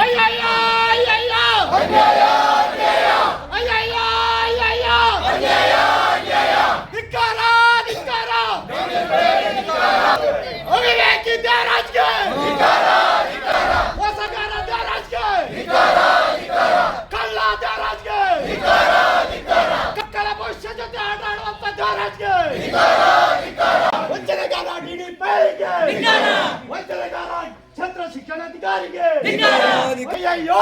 ಅಯ್ಯಯ್ಯೋ ಅಯ್ಯಯ್ಯೋ ಅಯ್ಯಯ್ಯೋ ಅಯ್ಯಯ್ಯೋ ಧಿಕ್ಕಾರ ಧಿಕ್ಕಾರ ಅವಿವೇಕಿ ದೇವರಾಜ್ಗೆ ಮೋಸಗಾರ ದೇವರಾಜ್ಗೆ ಕಳ್ಳ ದೇವರಾಜ್ಗೆ ಮಕ್ಕಳ ಭವಿಷ್ಯ ಜೊತೆ ಆಟ ಆಡುವಂತ ದೇವರಾಜ್ಗೆ ವಂಚನೆಗಾರ ಡಿಡಿಪಿಗೆ ವಂಚನೆಗಾರ ಛತ್ರ ಶಿಕ್ಷಣಾಧಿಕಾರಿಗೆ ಅಯ್ಯಯ್ಯೋ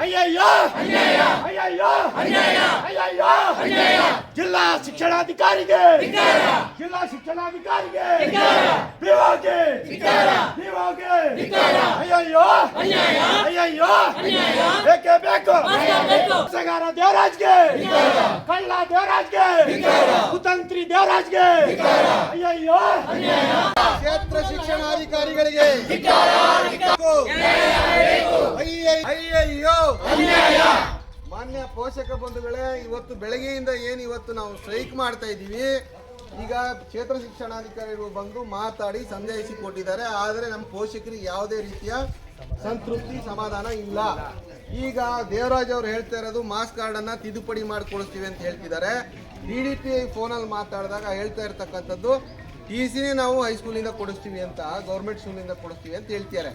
ಅಯ್ಯಯ್ಯೋ ಅಯ್ಯಯ್ಯೋ ಅಯ್ಯಯ್ಯೋ ಜಿಲ್ಲಾ ಶಿಕ್ಷಣಾಧಿಕಾರಿಗೆ ಜಿಲ್ಲಾ ಶಿಕ್ಷಣಾಧಿಕಾರಿಗೆ ನೀವಾಗೆ ನೀವಾಗೆ ಅಯ್ಯಯ್ಯೋ! ಅಯ್ಯಯ್ಯೋ! ಬೇಕೇ? ಬೇಕು! ಮೋಸಗಾರ ದೇವರಾಜ್ಗೆ! ಕಳ್ಳ ದೇವರಾಜ್ಗೆ! ಕುತಂತ್ರಿ ದೇವರಾಜ್ಗೆ! ಅಯ್ಯಯ್ಯೋ! ಕ್ಷೇತ್ರ ಶಿಕ್ಷಣಾಧಿಕಾರಿಗಳಿಗೆ ಅಯ್ಯಯ್ಯೋ! ಮಾನ್ಯ ಪೋಷಕ ಬಂಧುಗಳೇ, ಇವತ್ತು ಬೆಳಗ್ಗೆಯಿಂದ ಏನು ಇವತ್ತು ನಾವು ಸ್ಟ್ರೈಕ್ ಮಾಡ್ತಾ ಇದ್ದೀವಿ, ಈಗ ಕ್ಷೇತ್ರ ಶಿಕ್ಷಣಾಧಿಕಾರಿಗಳು ಬಂದು ಮಾತಾಡಿ ಸಂದೇಹಿಸಿ ಕೊಟ್ಟಿದ್ದಾರೆ, ಆದರೆ ನಮ್ಮ ಪೋಷಕರಿಗೆ ಯಾವುದೇ ರೀತಿಯ ಸಂತೃಪ್ತಿ, ಸಮಾಧಾನ ಇಲ್ಲ. ಈಗ ದೇವರಾಜ್ ಅವರು ಹೇಳ್ತಾ ಇರೋದು ಮಾಸ್ ಕಾರ್ಡನ್ನು ತಿದ್ದುಪಡಿ ಮಾಡಿಕೊಳಿಸ್ತೀವಿ ಅಂತ ಹೇಳ್ತಿದ್ದಾರೆ. ಡಿ ಡಿ ಪಿ ಫೋನಲ್ಲಿ ಮಾತಾಡಿದಾಗ ಹೇಳ್ತಾ ಇರ್ತಕ್ಕಂಥದ್ದು ಟಿ ಸಿನೇ ನಾವು ಹೈಸ್ಕೂಲಿಂದ ಕೊಡಿಸ್ತೀವಿ ಅಂತ ಗೌರ್ಮೆಂಟ್ ಸ್ಕೂಲಿಂದ ಕೊಡಿಸ್ತೀವಿ ಅಂತ ಹೇಳ್ತಿದ್ದಾರೆ.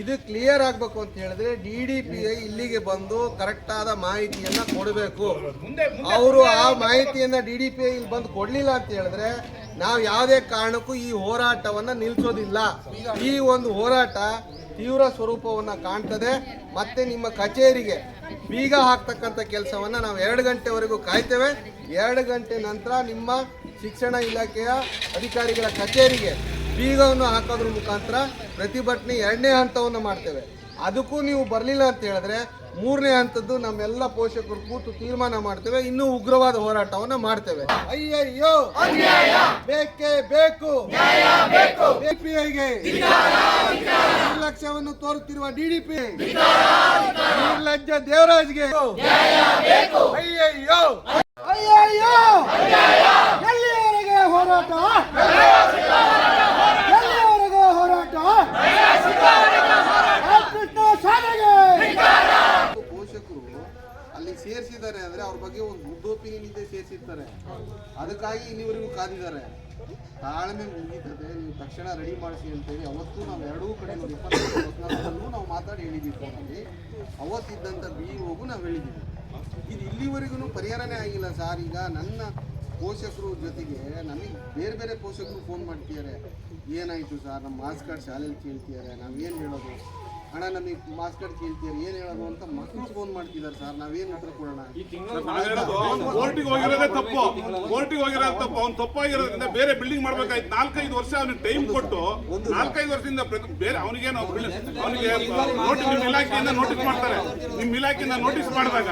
ಇದು ಕ್ಲಿಯರ್ ಆಗಬೇಕು ಅಂತ ಹೇಳಿದ್ರೆ ಡಿ ಡಿ ಪಿ ಐ ಇಲ್ಲಿಗೆ ಬಂದು ಕರೆಕ್ಟಾದ ಮಾಹಿತಿಯನ್ನ ಕೊಡಬೇಕು. ಅವರು ಆ ಮಾಹಿತಿಯನ್ನು ಡಿ ಡಿ ಪಿ ಇಲ್ಲಿ ಬಂದು ಕೊಡಲಿಲ್ಲ ಅಂತ ಹೇಳಿದ್ರೆ ನಾವು ಯಾವುದೇ ಕಾರಣಕ್ಕೂ ಈ ಹೋರಾಟವನ್ನು ನಿಲ್ಲಿಸೋದಿಲ್ಲ ಈ ಒಂದು ಹೋರಾಟ ತೀವ್ರ ಸ್ವರೂಪವನ್ನು ಕಾಣ್ತದೆ. ಮತ್ತೆ ನಿಮ್ಮ ಕಚೇರಿಗೆ ಬೀಗ ಹಾಕ್ತಕ್ಕಂಥ ಕೆಲಸವನ್ನು ನಾವು ಎರಡು ಗಂಟೆವರೆಗೂ ಕಾಯ್ತೇವೆ. ಎರಡು ಗಂಟೆ ನಂತರ ನಿಮ್ಮ ಶಿಕ್ಷಣ ಇಲಾಖೆಯ ಅಧಿಕಾರಿಗಳ ಕಚೇರಿಗೆ ಬೀಗವನ್ನು ಹಾಕೋದ್ರ ಮುಖಾಂತರ ಪ್ರತಿಭಟನೆ ಎರಡನೇ ಹಂತವನ್ನು ಮಾಡ್ತೇವೆ. ಅದಕ್ಕೂ ನೀವು ಬರಲಿಲ್ಲ ಅಂತ ಹೇಳಿದ್ರೆ ಮೂರನೇ ಹಂತದ್ದು ನಮ್ಮೆಲ್ಲ ಪೋಷಕರು ಕೂತು ತೀರ್ಮಾನ ಮಾಡ್ತೇವೆ. ಇನ್ನೂ ಉಗ್ರವಾದ ಹೋರಾಟವನ್ನು ಮಾಡ್ತೇವೆ. ಅಯ್ಯಯ್ಯೋ! ಬೇಕೇ ಬೇಕು. ಡಿಪಿಐಗೆ ನಿರ್ಲಕ್ಷ್ಯವನ್ನು ತೋರುತ್ತಿರುವ ಡಿಡಿಪಿ ನಿರ್ಲಜ್ಜ ದೇವರಾಜ್ಗೆ. ಅಯ್ಯಯ್ಯೋ! ಅಯ್ಯಯ್ಯೋ ಎಲ್ಲಿಯವರೆಗೆ ಹೋರಾಟ ಎಲ್ಲಿಯವರೆಗೆ ಹೋರಾಟ ರಾಮಕೃಷ್ಣ ಶಾಲೆಗೆ ಪೋಷಕರು ಅಲ್ಲಿ ಸೇರಿಸಿದ್ದಾರೆ ಅಂದ್ರೆ ಅವ್ರ ಬಗ್ಗೆ ಒಂದು ಗುಡ್ ಒಪಿನಿಯನ್ ಇದೆ ಸೇರಿಸಿರ್ತಾರೆ ಅದಕ್ಕಾಗಿ ಇಲ್ಲಿವರೆಗೂ ಕಾದಿದ್ದಾರೆ ತಾಳ್ಮೆ ಮುಗಿತದೆ, ನೀವು ತಕ್ಷಣ ರೆಡಿ ಮಾಡಿಸಿ ಅಂತೇಳಿ ಅವತ್ತು ನಾವು ಎರಡೂ ಕಡೆ ನೋಡಿ ಇಪ್ಪತ್ತೊಂದು ನಾವು ಮಾತಾಡಿ ಹೇಳಿದ್ದೀವಿ ಫೋನಲ್ಲಿ ಅವತ್ತಿದ್ದಂಥ ಬಿ ಹೋಗು ನಾವು ಹೇಳಿದ್ದೀವಿ. ಇದು ಇಲ್ಲಿವರೆಗೂ ಪರಿಹಾರನೇ ಆಗಿಲ್ಲ ಸರ್. ಈಗ ನನ್ನ ಪೋಷಕರು ಜೊತೆಗೆ ನಮಗೆ ಬೇರೆ ಬೇರೆ ಪೋಷಕರು ಫೋನ್ ಮಾಡ್ತಿದ್ದಾರೆ. ಏನಾಯಿತು ಸರ್? ನಮ್ಮ ಮಾರ್ಕ್ಸ್ ಕಾರ್ಡ್ ಶಾಲೆಯಲ್ಲಿ ಕೇಳ್ತಿದ್ದಾರೆ. ನಾವೇನು ಹೇಳೋದು? ಅಣ್ಣ ನಮಗೆ ಮಾರ್ಕ್ಸ್ ಕಾರ್ಡ್ ಕೇಳ್ತಿದ್ದಾರೆ. ಏನು ಹೇಳೋದು ಅಂತ ಮಕ್ಕಳು ಫೋನ್ ಮಾಡ್ತಿದ್ದಾರೆ ಸರ್. ನಾವೇನು ಉತ್ತರ ಕೊಡೋಣ? ಕೋರ್ಟಿಗೆ ಹೋಗಿರೋದೇ ತಪ್ಪು. ಕೋರ್ಟಿಗೆ ಹೋಗಿರೋದು ತಪ್ಪು. ಅವ್ನು ತಪ್ಪಾಗಿರೋದ್ರಿಂದ ಬೇರೆ ಬಿಲ್ಡಿಂಗ್ ಮಾಡ್ಬೇಕಾಯ್ತು. ನಾಲ್ಕೈದು ವರ್ಷ ಅವ್ನಿಗೆ ಟೈಮ್ ಕೊಟ್ಟು ನಾಲ್ಕೈದು ವರ್ಷದಿಂದ ಬೇರೆ ಅವನಿಗೇನು ಅವನಿಗೆ ನೋಟಿಸ್ ನಿಮ್ಮ ಇಲಾಖೆಯಿಂದ ನೋಟಿಸ್ ಮಾಡ್ತಾರೆ. ನಿಮ್ಮ ಇಲಾಖೆಯಿಂದ ನೋಟಿಸ್ ಮಾಡಿದಾಗ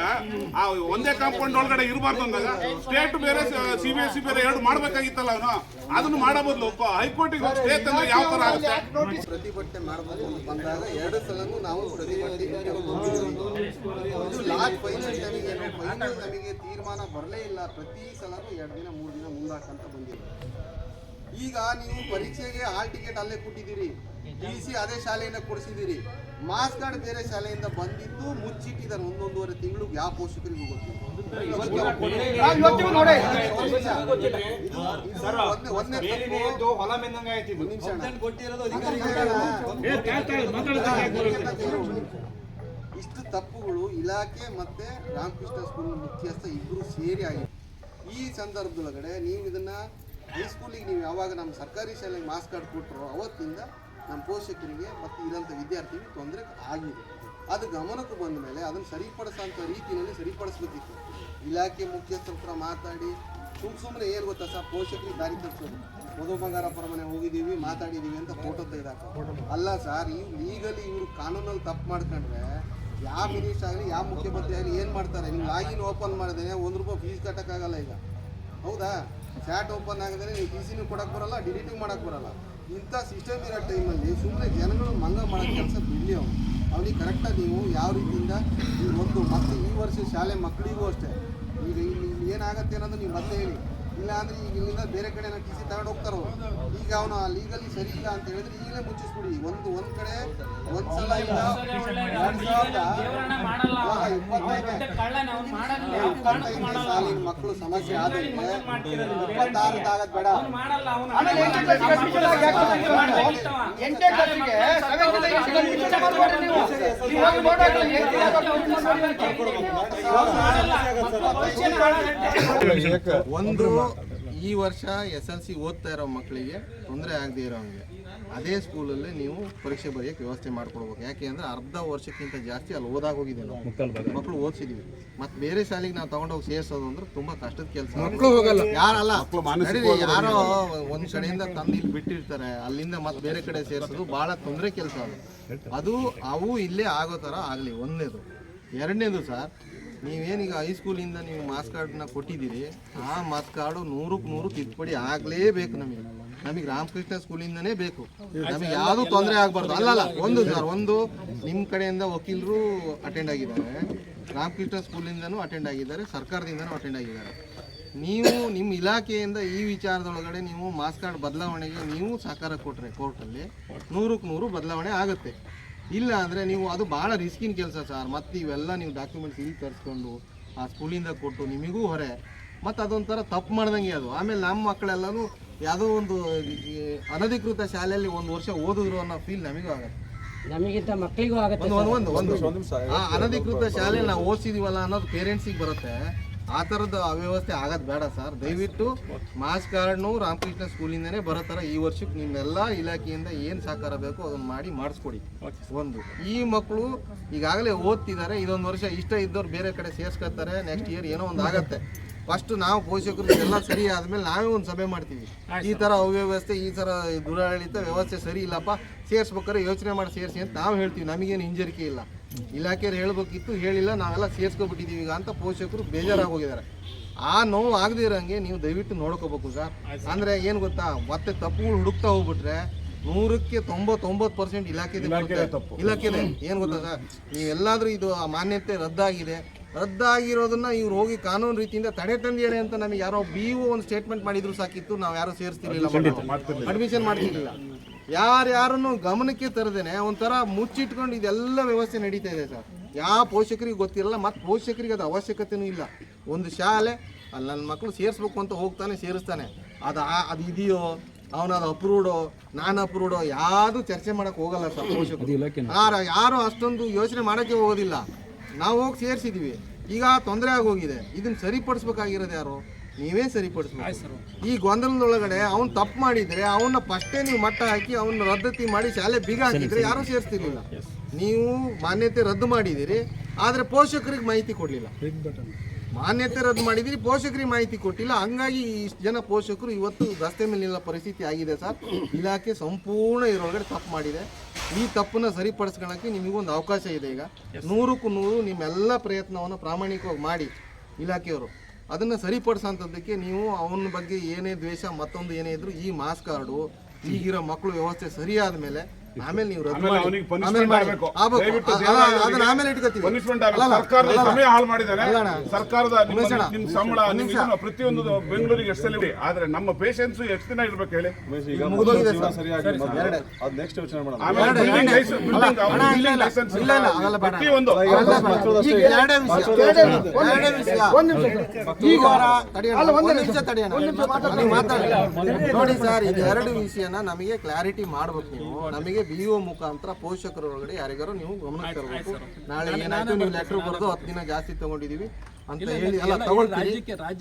ಆ ಒಂದೇ ಕಾಂಪೌಂಡ್ ಒಳಗಡೆ ಇರಬಾರ್ದು ಅಂದಾಗ ಸ್ಟೇಟ್ ಬೇರೆ ಸಿ ಬಿ ಎಸ್ ಸಿ ಬೇರೆ ಎರಡು ಮಾಡ್ಬೇಕಾಗಿತ್ತಲ್ಲ ಅವನು. ಅದನ್ನು ಮಾಡೋ ಬದಲು ಹೈಕೋರ್ಟಿಗೆ ಸ್ಟೇ ತಂದ್ರೆ ಯಾವ ತರ ಆಗುತ್ತೆ? ಪ್ರತಿಭಟನೆ ಮಾಡಬಹುದು ಬಂದಾಗ ಎರಡು ಸಲನೂ ನಾವು ಲಾಸ್ಟ್ ಫೈನಲ್ ನಮಗೆ ಫೈನಲ್ ತೀರ್ಮಾನ ಬರಲೇ ಇಲ್ಲ. ಪ್ರತಿ ಸಲನೂ ಎರಡು ದಿನ, ಮೂರು ದಿನ ಮುಂದಾಕಂತ ಬಂದಿದೆ. ಈಗ ನೀವು ಪರೀಕ್ಷೆಗೆ ಹಾಲ್ ಟಿಕೆಟ್ ಅಲ್ಲೇ ಕೊಟ್ಟಿದ್ದೀರಿ. ಡಿ ಸಿ ಅದೇ ಶಾಲೆಯನ್ನು ಕೊಡಿಸಿದ್ದೀರಿ. ಮಾಸ್ ಕಾರ್ಡ್ ಬೇರೆ ಶಾಲೆಯಿಂದ ಬಂದಿದ್ದು ಮುಚ್ಚಿಟ್ಟಿದ್ದಾರೆ. ಒಂದೊಂದೂವರೆ ತಿಂಗಳು ಯಾವ ಪೋಷಕರಿಗೂ ಗೊತ್ತಿಲ್ಲ. ಇಷ್ಟು ತಪ್ಪುಗಳು ಇಲಾಖೆ ಮತ್ತೆ ರಾಮಕೃಷ್ಣ ಸ್ಕೂಲ್ ಮುಖ್ಯಸ್ಥ ಇಬ್ಬರು ಸೇರಿ ಆಗಿದೆ ಈ ಸಂದರ್ಭದೊಳಗಡೆ ನೀವು ಇದನ್ನ ಹೈಸ್ಕೂಲಿಗೆ ನೀವು ಯಾವಾಗ ನಮ್ಮ ಸರ್ಕಾರಿ ಶಾಲೆಗೆ ಮಾಸ್ ಕಾರ್ಡ್ ಕೊಟ್ಟರು ಅವತ್ತಿಂದ ನಮ್ಮ ಪೋಷಕರಿಗೆ ಮತ್ತು ಇರೋಂಥ ವಿದ್ಯಾರ್ಥಿಗೆ ತೊಂದರೆ ಆಗಿದೆ. ಅದು ಗಮನಕ್ಕೆ ಬಂದ ಮೇಲೆ ಅದನ್ನು ಸರಿಪಡಿಸೋಂಥ ರೀತಿಯಲ್ಲಿ ಸರಿಪಡಿಸ್ಬೇಕಿತ್ತು. ಇಲಾಖೆ ಮುಖ್ಯಸ್ಥರ ಹತ್ರ ಮಾತಾಡಿ ಸುಮ್ಮ ಸುಮ್ಮನೆ ಏನು ಗೊತ್ತಾ ಸರ್, ಪೋಷಕರಿಗೆ ದಾರಿ ತಪ್ಪಿಸೋದು ಮಧು ಬಂಗಾರಪ್ಪರ ಮನೆ ಹೋಗಿದ್ದೀವಿ ಮಾತಾಡಿದ್ದೀವಿ ಅಂತ ಫೋಟೋ ತೆಗೆದಾಕ. ಅಲ್ಲ ಸರ್, ಈ ಲೀಗಲಿ ಇವರು ಕಾನೂನಲ್ಲಿ ತಪ್ಪು ಮಾಡ್ಕೊಂಡ್ರೆ ಯಾವ ಮಿನಿಸ್ಟರ್ ಆಗಲಿ, ಯಾವ ಮುಖ್ಯಮಂತ್ರಿ ಆಗಲಿ ಏನು ಮಾಡ್ತಾರೆ? ನೀವು ಲಾಗಿನ್ ಓಪನ್ ಮಾಡಿದ್ರೆ ಒಂದು ರೂಪಾಯಿ ಫೀಸ್ ಕಟ್ಟೋಕ್ಕಾಗಲ್ಲ ಈಗ. ಹೌದಾ? ಚಾಟ್ ಓಪನ್ ಆಗಿದ್ರೆ ನೀವು ಟಿ ಸಿನೂ ಕೊಡಕ್ಕೆ ಬರಲ್ಲ ಡಿಲೀಟಿಂಗ್ ಮಾಡೋಕ್ಕೆ ಬರಲ್ಲ. ಇಂಥ ಸಿಸ್ಟಮ್ ಇರೋ ಟೈಮಲ್ಲಿ ಸುಮ್ಮನೆ ಜನಗಳು ಮಂಗ ಮಾಡೋ ಕೆಲಸ ಬಿಡಲಿ ಅವನು ಅವನಿಗೆ ಕರೆಕ್ಟಾಗಿ ನೀವು ಯಾವ ರೀತಿಯಿಂದ ಒಂದು ಮತ್ತೆ ಈ ವರ್ಷ ಶಾಲೆ ಮಕ್ಕಳಿಗೂ ಅಷ್ಟೇ. ಈಗ ಇಲ್ಲಿ ಏನಾಗತ್ತೆ ಅನ್ನೋದು ನೀವು ಮತ್ತೆ ಹೇಳಿ. ಇಲ್ಲ ಅಂದ್ರೆ ಈಗ ಇಲ್ಲಿಂದ ಬೇರೆ ಕಡೆ ಟಿ ಸಿ ತಗೊಂಡು ಹೋಗ್ತಾರೋ ಈಗ ಅವನು ಲೀಗಲಿ ಸರಿ ಇಲ್ಲ ಅಂತ ಹೇಳಿದ್ರೆ ಈಗಲೇ ಮುಚ್ಚಿಸ್ಬಿಡಿ ಒಂದು ಒಂದ್ ಕಡೆ ಒಂದ್ಸಲ ಇಲ್ಲ. ದೇವರನ್ನ ಮಾಡಲ್ಲ. ಅವ್ನು. ಅವ್ನು ಕಳ್ಳನ, ಅವ್ನು ಮಾಡಲ್ಲ, ಯಾವ ಕಾರಣಕ್ಕೂ ಮಾಡಲ್ಲ. ಅವ್ನು. ಸಾಲಿನ ಮಕ್ಕಳು ಸಮಸ್ಯೆ ಆದ್ರೆ ಬೇಡ. ಎಂಟನೇ ಕ್ಲಾಸ್ಗೆ ಒಂದು ಈ ವರ್ಷ ಎಸ್ ಎಲ್ ಸಿ ಓದ್ತಾ ಇರೋ ಮಕ್ಕಳಿಗೆ ತೊಂದರೆ ಆಗದೆ ಇರೋಂಗೆ ಅದೇ ಸ್ಕೂಲಲ್ಲಿ ನೀವು ಪರೀಕ್ಷೆ ಬರೆಯೋಕ್ಕೆ ವ್ಯವಸ್ಥೆ ಮಾಡ್ಕೊಡ್ಬೇಕು. ಯಾಕೆ ಅಂದರೆ ಅರ್ಧ ವರ್ಷಕ್ಕಿಂತ ಜಾಸ್ತಿ ಅಲ್ಲಿ ಓದಾಗ ಹೋಗಿದೆ ನಾವು. ಮಕ್ಕಳು ಓದಿಸಿದೀವಿ. ಮತ್ತು ಬೇರೆ ಶಾಲೆಗೆ ನಾವು ತೊಗೊಂಡೋಗಿ ಸೇರ್ಸೋದು ಅಂದ್ರೆ ತುಂಬಾ ಕಷ್ಟದ ಕೆಲಸ. ಮಕ್ಕಳು ಹೋಗಲ್ಲ. ಯಾರಲ್ಲ? ಯಾರೋ ಒಂದು ಕಡೆಯಿಂದ ತಂದು ಇಲ್ಲಿ ಬಿಟ್ಟಿರ್ತಾರೆ. ಅಲ್ಲಿಂದ ಮತ್ತೆ ಬೇರೆ ಕಡೆ ಸೇರ್ಸೋದು ಭಾಳ ತೊಂದರೆ ಕೆಲಸ ಅದು. ಅದು ಅವು ಇಲ್ಲೇ ಆಗೋ ಥರ ಆಗಲಿ. ಒಂದನೇದು. ಎರಡನೇದು ಸರ್ ನೀವೇನೀಗ ಹೈಸ್ಕೂಲಿಂದ ನೀವು ಮಾಸ್ ಕಾರ್ಡ್ನ ಕೊಟ್ಟಿದ್ದೀರಿ, ಆ ಮಾಸ್ ಕಾರ್ಡು ನೂರಕ್ಕೆ ನೂರು ತಿದ್ದುಪಡಿ ಆಗಲೇಬೇಕು ನಮಗೆ. ನಮಗೆ ರಾಮಕೃಷ್ಣ ಸ್ಕೂಲಿಂದನೇ ಬೇಕು. ನಮಗೆ ಯಾವುದು ತೊಂದರೆ ಆಗಬಾರ್ದು. ಅಲ್ಲಲ್ಲ ಒಂದು ಸರ್ ಒಂದು ನಿಮ್ಮ ಕಡೆಯಿಂದ ವಕೀಲರು ಅಟೆಂಡ್ ಆಗಿದ್ದಾರೆ. ರಾಮಕೃಷ್ಣ ಸ್ಕೂಲಿಂದನೂ ಅಟೆಂಡ್ ಆಗಿದ್ದಾರೆ, ಸರ್ಕಾರದಿಂದನೂ ಅಟೆಂಡ್ ಆಗಿದ್ದಾರೆ. ನೀವು ನಿಮ್ಮ ಇಲಾಖೆಯಿಂದ ಈ ವಿಚಾರದೊಳಗಡೆ ನೀವು ಮಾಸ್ ಕಾರ್ಡ್ ಬದಲಾವಣೆಗೆ ನೀವು ಸಹಕಾರ ಕೊಟ್ಟರೆ ಕೋರ್ಟಲ್ಲಿ ನೂರಕ್ಕೆ ನೂರು ಬದಲಾವಣೆ ಆಗುತ್ತೆ. ಇಲ್ಲ ಅಂದರೆ ನೀವು ಅದು ಭಾಳ ರಿಸ್ಕಿನ ಕೆಲಸ ಸರ್ ಮತ್ತು ಇವೆಲ್ಲ ನೀವು ಡಾಕ್ಯುಮೆಂಟ್ಸ್ ಇಲ್ಲಿ ತರಿಸ್ಕೊಂಡು ಆ ಸ್ಕೂಲಿಂದ ಕೊಟ್ಟು ನಿಮಗೂ ಹೊರೆ. ಮತ್ತು ಅದೊಂಥರ ತಪ್ಪು ಮಾಡ್ದಂಗೆ ಅದು. ಆಮೇಲೆ ನಮ್ಮ ಮಕ್ಕಳೆಲ್ಲನೂ ಯಾವುದೋ ಒಂದು ಅನಧಿಕೃತ ಶಾಲೆಯಲ್ಲಿ ಒಂದು ವರ್ಷ ಓದಿದ್ರು ಅನ್ನೋ ಫೀಲ್ ನಮಗೂ ಆಗುತ್ತೆ. ನಮಗಿಂತ ಮಕ್ಕಳಿಗೂ ಆಗುತ್ತೆ ಒಂದು ಒಂದು ಒಂದು ಆ ಅನಧಿಕೃತ ಶಾಲೆ ನಾವು ಓದಿಸಿದೀವಲ್ಲ ಅನ್ನೋದು ಪೇರೆಂಟ್ಸಿಗೆ ಬರುತ್ತೆ. ಆ ತರದ ಅವ್ಯವಸ್ಥೆ ಆಗೋದು ಬೇಡ ಸರ್. ದಯವಿಟ್ಟು ಮಾಸ್ ಕಾರ್ಡ್ನು ರಾಮಕೃಷ್ಣ ಸ್ಕೂಲಿಂದನೇ ಬರೋ ಥರ ಈ ವರ್ಷಕ್ಕೆ ನಿಮ್ಮೆಲ್ಲ ಇಲಾಖೆಯಿಂದ ಏನು ಸಹಕಾರ ಬೇಕೋ ಅದನ್ನು ಮಾಡಿ ಮಾಡಿಸ್ಕೊಡಿ. ಒಂದು. ಈ ಮಕ್ಕಳು ಈಗಾಗಲೇ ಓದ್ತಿದ್ದಾರೆ. ಇದೊಂದು ವರ್ಷ ಇಷ್ಟ ಇದ್ದವ್ರು ಬೇರೆ ಕಡೆ ಸೇರ್ಸ್ಕೊತಾರೆ ನೆಕ್ಸ್ಟ್ ಇಯರ್ ಏನೋ ಒಂದು ಆಗತ್ತೆ. ಫಸ್ಟ್ ನಾವು ಪೋಷಕರು ಎಲ್ಲ ಸರಿ ಆದ್ಮೇಲೆ ನಾವೇ ಒಂದು ಸಭೆ ಮಾಡ್ತೀವಿ. ಈ ಥರ ಅವ್ಯವಸ್ಥೆ ಈ ಥರ ದುರಾಡಳಿತ ವ್ಯವಸ್ಥೆ ಸರಿ ಇಲ್ಲಪ್ಪ ಸೇರ್ಸ್ಬೇಕಾದ್ರೆ ಯೋಚನೆ ಮಾಡಿ ಸೇರಿಸಿ ಅಂತ ನಾವು ಹೇಳ್ತೀವಿ. ನಮಗೇನು ಹಿಂಜರಿಕೆ ಇಲ್ಲ. ಇಲಾಖೆಯವ್ರು ಹೇಳ್ಬೇಕಿತ್ತು ಹೇಳಿಲ್ಲ ನಾವೆಲ್ಲ ಸೇರ್ಸ್ಕೊಬಿಟ್ಟಿದ್ದೀವಿ ಈಗ ಅಂತ ಪೋಷಕರು ಬೇಜಾರಾಗಿ ಹೋಗಿದ್ದಾರೆ. ಆ ನೋವು ಆಗದೇ ಇರೋಂಗೆ ನೀವು ದಯವಿಟ್ಟು ನೋಡ್ಕೋಬೇಕು ಸರ್. ಅಂದರೆ ಏನು ಗೊತ್ತಾ ಮತ್ತೆ ತಪ್ಪುಗಳು ಹುಡುಕ್ತಾ ಹೋಗ್ಬಿಟ್ರೆ ನೂರಕ್ಕೆ ತೊಂಬತ್ತೊಂಬತ್ತು ಪರ್ಸೆಂಟ್ ಇಲಾಖೆ ತಪ್ಪು. ಇಲಾಖೆದೆ. ಏನು ಗೊತ್ತಾ ಸರ್? ನೀವೆಲ್ಲಾದರೂ ಇದು ಆ ಮಾನ್ಯತೆ ರದ್ದಾಗಿದೆ. ರದ್ದಾಗಿರೋದನ್ನ ಇವ್ರು ಹೋಗಿ ಕಾನೂನು ರೀತಿಯಿಂದ ತಡೆ ತಂದಿದ್ದಾರೆ ಅಂತ ನಮಗೆ ಯಾರೋ ಬಿ ಒಂದು ಸ್ಟೇಟ್ಮೆಂಟ್ ಮಾಡಿದ್ರು ಸಾಕಿತ್ತು ನಾವು ಯಾರು ಸೇರಿಸ್ತಿರ್ಲಿಲ್ಲ. ಅಡ್ಮಿಷನ್ ಮಾಡ್ತಿರ್ಲಿಲ್ಲ. ಯಾರ್ಯಾರನ್ನು ಗಮನಕ್ಕೆ ತರದೇನೆ ಒಂಥರ ಮುಚ್ಚಿಟ್ಕೊಂಡು ಇದೆಲ್ಲ ವ್ಯವಸ್ಥೆ ನಡೀತಾ ಇದೆ ಸರ್. ಯಾವ ಪೋಷಕರಿಗೆ ಗೊತ್ತಿರಲ್ಲ ಮತ್ತು ಪೋಷಕರಿಗೆ ಅದು ಅವಶ್ಯಕತೆನೂ ಇಲ್ಲ. ಒಂದು ಶಾಲೆ ಅಲ್ಲಿ ನನ್ನ ಮಕ್ಕಳು ಸೇರಿಸ್ಬೇಕು ಅಂತ ಹೋಗ್ತಾನೆ ಸೇರಿಸ್ತಾನೆ. ಅದು ಅದು ಇದೆಯೋ ಅವನದು ಅಪ್ರೂವ್ಡೋ ನಾನು ಅಪ್ರೂವ್ಡೋ ಯಾವುದು ಚರ್ಚೆ ಮಾಡಕ್ಕೆ ಹೋಗಲ್ಲ ಸರ್ ಪೋಷಕರು. ಯಾರು ಯಾರು ಅಷ್ಟೊಂದು ಯೋಚನೆ ಮಾಡೋಕ್ಕೆ ಹೋಗೋದಿಲ್ಲ. ನಾವು ಹೋಗಿ ಸೇರಿಸಿದೀವಿ. ಈಗ ತೊಂದರೆ ಆಗೋಗಿದೆ. ಇದನ್ನ ಸರಿಪಡಿಸ್ಬೇಕಾಗಿರೋದು ಯಾರು? ನೀವೇ ಸರಿಪಡಿಸ್ಬೇಕು. ಈ ಗೊಂದಲದೊಳಗಡೆ ಅವ್ನು ತಪ್ಪು ಮಾಡಿದ್ರೆ ಅವನ್ನ ಫಸ್ಟೇ ನೀವು ಮಟ್ಟ ಹಾಕಿ ಅವನ್ನ ರದ್ದತಿ ಮಾಡಿ ಶಾಲೆ ಬೀಗ ಹಾಕಿದ್ರೆ ಯಾರೂ ಸೇರಿಸ್ತಿರ್ಲಿಲ್ಲ. ನೀವು ಮಾನ್ಯತೆ ರದ್ದು ಮಾಡಿದಿರಿ ಆದ್ರೆ ಪೋಷಕರಿಗೆ ಮಾಹಿತಿ ಕೊಡಲಿಲ್ಲ. ಮಾನ್ಯತೆ ರದ್ದು ಮಾಡಿದಿರಿ ಪೋಷಕರಿಗೆ ಮಾಹಿತಿ ಕೊಟ್ಟಿಲ್ಲ. ಹಂಗಾಗಿ ಇಷ್ಟು ಜನ ಪೋಷಕರು ಇವತ್ತು ರಸ್ತೆ ಮೇಲೆ ನಿಲ್ಲೋ ಪರಿಸ್ಥಿತಿ ಆಗಿದೆ ಸರ್. ಇಲಾಖೆ ಸಂಪೂರ್ಣ ಇರೋಳಗಡೆ ತಪ್ಪು ಮಾಡಿದೆ. ಈ ತಪ್ಪನ್ನ ಸರಿಪಡಿಸ್ಕೊಳ್ಳೋಕ್ಕೆ ನಿಮಗೊಂದು ಅವಕಾಶ ಇದೆ ಈಗ. ನೂರಕ್ಕೂ ನೂರು ನಿಮ್ಮೆಲ್ಲ ಪ್ರಯತ್ನವನ್ನು ಪ್ರಾಮಾಣಿಕವಾಗಿ ಮಾಡಿ ಇಲಾಖೆಯವರು. ಅದನ್ನು ಸರಿಪಡಿಸೋಂಥದ್ದಕ್ಕೆ ನೀವು ಅವನ ಬಗ್ಗೆ ಏನೇ ದ್ವೇಷ ಮತ್ತೊಂದು ಏನೇ ಇದ್ದರೂ ಈ ಮಾಸ್ ಕಾರ್ಡು, ಈಗಿರೋ ಮಕ್ಕಳು ವ್ಯವಸ್ಥೆ ಸರಿಯಾದ ಮೇಲೆ ಆಮೇಲೆ ನೀವು ರದ್ದು ಆಮೇಲೆ ಮಾಡಿ. ಅವನಿಗೆ punishment ಆಮೇಲೆ ಮಾಡಿ. ಆಗ್ಬೇಕು. ಆಗ್ಬೇಕು. ದಯವಿಟ್ಟು ಅ- ಅ- ಅದನ್ನ ಆಮೇಲೆ ಇಟ್ಕೋತೀವಿ ಪನಿಷ್ಮೆಂಟ್ ಆಗಲ್ಲ ಅಲ್ಲಲ್ಲ, ಸರ್ಕಾರದ ಅಲ್ಲಲ್ಲ. ಸಮಯ ಹಾಳು ಮಾಡಿದ್ದಾರೆ ಅಲ್ಲಣ್ಣ. ಸರ್ಕಾರದ ನಿಮ್ಮ- ಉಮೇಶಣ್ಣ, ನಿಮ್ಮ ಸಂಬಳ ಒಂದ್ ನಿಮ್ಮ ನಿಮಿಷ. ಇದನ್ನ ಪ್ರತಿಯೊಂದು ಬೆಂಗಳೂರಿಗೆ ಎಷ್ಟು ಸಲ ಆದ್ರೆ ನಮ್ಮ ಪೇಷನ್ಸ್ ಎಷ್ಟು ದಿನ ಇರ್ಬೇಕು ಹೇಳಿ ಮುಗಿದೋಗಿದೆ ಸರ್. ಸರಿಯಾಗಿ ಅದು ನೆಕ್ಸ್ಟ್ ಯೋಚನೆ ಮಾಡೋಣ ಆಮೇಲೆ ಎರಡೇ, building ಎರಡೇ. license- ಅಲ್ಲ, building- ಅಣ್ಣ, ಇಲ್ಲ, building ಇಲ್ಲ. license ಇಲ್ಲ, ಇಲ್ಲ, ಅದೆಲ್ಲ ಬೇಡ. ಪ್ರತಿಯೊಂದು ಈಗ ಎರಡೇ ವಿಷಯ. ಎರಡೇ ವಿಷಯ. ಈ ವಾರ ತಡೆಯೋಣ. ಒಂದು ನಿಮಿಷ ತಡೆಯೋಣ. ನೀವು ಮಾತಾಡಿ. ನೋಡಿ ಸರ್ ಇದು ಎರಡು ವಿಷಯನ ನಮಗೆ ಕ್ಲಾರಿಟಿ ಮಾಡಬೇಕು ನೀವು ನಮಗೆ ಬಿ ಒ ಮುಖಾಂತರ ಪೋಷಕರ ಒಳಗಡೆ ಯಾರಿಗಾರು ನೀವು ಗಮನಕ್ಕೆ ತರಬೇಕು ನಾಳೆ ಏನಾಯ್ತು ನೀವು ಲೆಟರ್ ಬರೆದು ಹತ್ತು ದಿನ ಜಾಸ್ತಿ ತಗೊಂಡಿದೀವಿ ಅಂತ ಹೇಳಿ ಅಲ್ಲ ತಗೊಳ್ತೀರಿ.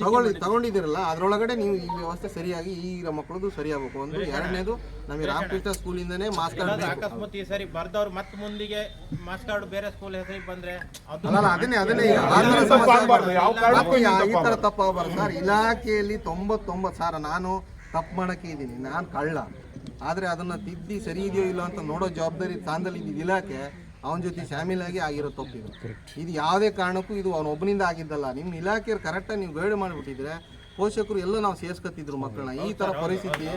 ತಗೊಳ್ಳಿ ತಗೊಂಡಿದ್ದೀರಲ್ಲ ಅದರೊಳಗಡೆ ನೀವು ಈ ವ್ಯವಸ್ಥೆ ಸರಿಯಾಗಿ ಈ ಮಕ್ಕಳದು ಸರಿಯಾಗಬೇಕು ಒಂದು ಎರಡನೇದು ನಮಗೆ ರಾಮಕೃಷ್ಣ ಸ್ಕೂಲಿಂದನೇ ಮಾಸ್ ಕಾರ್ಡ್ ಅಕಸ್ಮಾತ್ ಈ ಸರಿ ಬರ್ದವ್ರು ಮತ್ತೆ ಮುಂದಿಗೆ ಮಾಸ್ ಕಾರ್ಡ್ ಬೇರೆ ಸ್ಕೂಲ್ ಹೆಸರಿಗೆ ಬಂದ್ರೆ ಅಲ್ಲ ಅದನ್ನೇ ಅದನ್ನೇ ಈ ಥರ ತರ. ತಪ್ಪಾಗಬಾರ್ದು. ಸರ್ ಇಲಾಖೆಯಲ್ಲಿ ತೊಂಬತ್ತೊಂಬತ್ತು ಸಾವಿರ ನಾನು ತಪ್ಪು ಮಾಡಕ್ಕೆ ಇದ್ದೀನಿ. ನಾನು ಕಳ್ಳ. ಆದ್ರೆ ಅದನ್ನ ತಿದ್ದಿ ಸರಿ ಇದೆಯೋ ಇಲ್ಲೋ ಅಂತ ನೋಡೋ ಜವಾಬ್ದಾರಿ ತಾಂದಲ್ಲಿ ಇದ್ದ ಇಲಾಖೆ ಅವನ ಜೊತೆ ಶಾಮೀಲಾಗಿ ಆಗಿರೋ ತಪ್ಪಿದ್ರು ಇದು. ಯಾವುದೇ ಕಾರಣಕ್ಕೂ ಇದು ಅವನೊಬ್ಬನಿಂದ ಆಗಿದ್ದಲ್ಲ. ನಿಮ್ಮ ಇಲಾಖೆ ಕರೆಕ್ಟಾಗಿ ನೀವು ಗೈಡ್ ಮಾಡಿಬಿಟ್ಟಿದ್ರೆ ಪೋಷಕರು ಎಲ್ಲ ನಾವು ಸೇರ್ಸ್ಕೊತಿದ್ರು ಮಕ್ಕಳನ್ನ ಈ ತರ ಪರಿಸ್ಥಿತಿ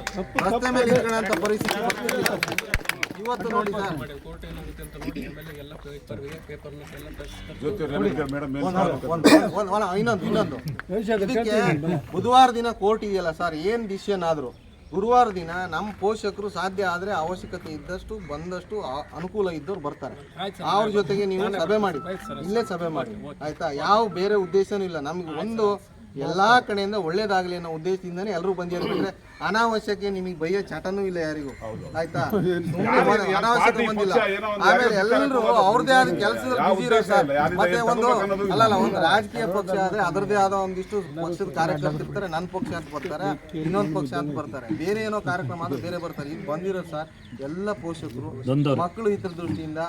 ರಸ್ತೆ ಮೇಲೆ ಇಟ್ಕೊಳ್ಳೋಂಥ ಪರಿಸ್ಥಿತಿ. ಇವತ್ತು ನೋಡಿ ಸರ್. ಇನ್ನೊಂದು ಇನ್ನೊಂದು. ಇದಕ್ಕೆ ಬುಧವಾರ ದಿನ ಕೋರ್ಟ್ ಇದೆಯಲ್ಲ ಸರ್? ಏನ್ ಡಿಸಿಷನ್ ಆದ್ರು? ಗುರುವಾರ ದಿನ ನಮ್ಮ ಪೋಷಕರು ಸಾಧ್ಯ ಆದ್ರೆ ಅವಶ್ಯಕತೆ ಇದ್ದಷ್ಟು ಬಂದಷ್ಟು ಅನುಕೂಲ ಇದ್ದವ್ರು ಬರ್ತಾರೆ. ಅವ್ರ ಜೊತೆಗೆ ನೀವು ಸಭೆ ಮಾಡಿ. ಇಲ್ಲೇ ಸಭೆ ಮಾಡಿ. ಆಯ್ತಾ? ಯಾವ ಬೇರೆ ಉದ್ದೇಶನೂ ಇಲ್ಲ. ನಮ್ಗೆ ಒಂದು ಎಲ್ಲಾ ಕಡೆಯಿಂದ ಒಳ್ಳೇದಾಗ್ಲಿ ಅನ್ನೋ ಉದ್ದೇಶದಿಂದಾನೆ ಎಲ್ಲರೂ ಬಂದಿರ್ಬೇಕಂದ್ರೆ ಅನಾವಶ್ಯಕ ನಿಮಗೆ ಭಯ ಚಟನೂ ಇಲ್ಲ ಯಾರಿಗೂ. ಆಯ್ತಾ? ಅನಾವಶ್ಯಕ ಬಂದಿಲ್ಲ. ಆಮೇಲೆ ಎಲ್ಲರೂ ಅವ್ರದೇ ಆದ ಬಿಸಿ ಇರೋ ಸರ್. ಮತ್ತೆ ಒಂದು ಅಲ್ಲಲ್ಲ ಒಂದು ರಾಜಕೀಯ ಪಕ್ಷ ಆದ್ರೆ ಅದರದೇ ಆದ ಒಂದಿಷ್ಟು ಪಕ್ಷದ ಕಾರ್ಯಕರ್ತರು ಇರ್ತಾರೆ ನನ್ನ ಪಕ್ಷ ಅಂತ ಬರ್ತಾರೆ ಇನ್ನೊಂದು ಪಕ್ಷ ಅಂತ ಬರ್ತಾರೆ. ಬೇರೆ ಏನೋ ಕಾರ್ಯಕ್ರಮ ಆದ್ರೆ ಬೇರೆ ಬರ್ತಾರೆ. ಈಗ ಬಂದಿರೋ ಸರ್ ಎಲ್ಲ ಪೋಷಕರು ಮಕ್ಕಳು ಇತರ ದೃಷ್ಟಿಯಿಂದ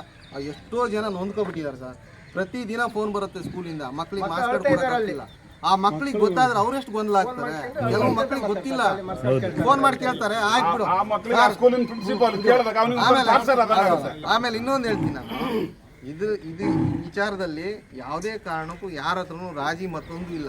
ಎಷ್ಟೋ ಜನ ನೊಂದ್ಕೊಬಿಟ್ಟಿದ್ದಾರೆ ಸರ್. ಪ್ರತಿದಿನ ಫೋನ್ ಬರುತ್ತೆ ಸ್ಕೂಲಿಂದ ಮಕ್ಕಳಿಗೆ ಮಾಸ್ಕ್ ಕೊಡಕ್ಕಾಗಲಿಲ್ಲ ಕೊಡಕ್ಕಾಗ್ತಿಲ್ಲ ಆ ಮಕ್ಕಳಿಗೆ ಗೊತ್ತಾದ್ರೆ ಅವ್ರೆಷ್ಟು ಗೊಂದಲ ಆಗ್ತಾರೆ? ಕೆಲವು ಮಕ್ಕಳಿಗೆ ಗೊತ್ತಿಲ್ಲ. ಫೋನ್ ಮಾಡಿ ಕೇಳ್ತಾರೆ ಆಯ್ತು ಆ ಮಕ್ಕಳಿಗೆ ಸ್ಕೂಲಿನ ಪ್ರಿನ್ಸಿಪಾಲ್ ಕೇಳಿದಾಗ ಅವನಿಗೆ ಆಮೇಲೆ ಸರ್ ಅದನ್ನ ಆಮೇಲೆ ಇನ್ನೊಂದು ಹೇಳ್ತೀನಿ ನಾನು. ಇದು ಇದು ವಿಚಾರದಲ್ಲಿ ಯಾವುದೇ ಕಾರಣಕ್ಕೂ ಯಾರ ಹತ್ರನೂ ರಾಜಿ ಮತ್ತೊಂದು ಇಲ್ಲ.